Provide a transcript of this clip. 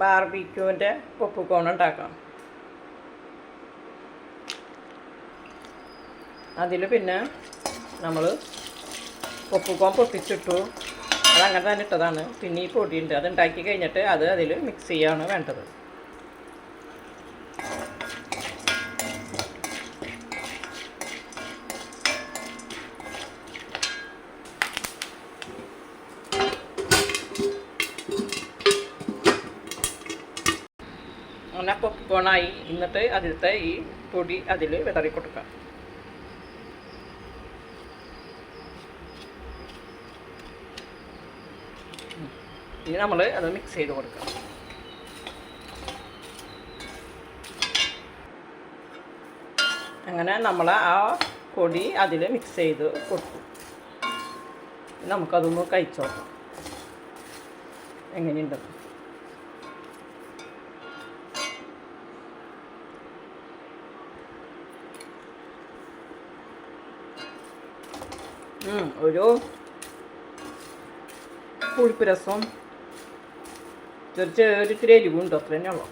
ബാർബിക്യൂവിന്റെ പൊപ്പുകോൺ ഉണ്ടാക്കാം. അതിൽ പിന്നെ നമ്മൾ പൊപ്പുകോൺ പൊട്ടിച്ചിട്ടു. അതങ്ങനെ തന്നെ ഇട്ടതാണ്. പിന്നെ ഈ പൊടിയുണ്ട്. അത് ഉണ്ടാക്കി കഴിഞ്ഞിട്ട് അത് അതിൽ മിക്സ് ചെയ്യാണ് വേണ്ടത്. അങ്ങനെ പോപ്കോണായി എന്നിട്ട് അതിലത്തെ ഈ പൊടി അതിൽ വിതറി കൊടുക്കാം ഇനി നമ്മൾ അത് മിക്സ് ചെയ്ത് കൊടുക്കാം. അങ്ങനെ നമ്മൾ ആ പൊടി അതിൽ മിക്സ് ചെയ്ത് കൊടുക്കും നമുക്കതൊന്ന് കഴിച്ചോക്കാം. എങ്ങനെയുണ്ടെന്ന്. ഒരു പുളിപ്പ് രസം. ചെറിയ ചെറിയ എരിവുണ്ട് അത്ര തന്നെയുള്ളൂ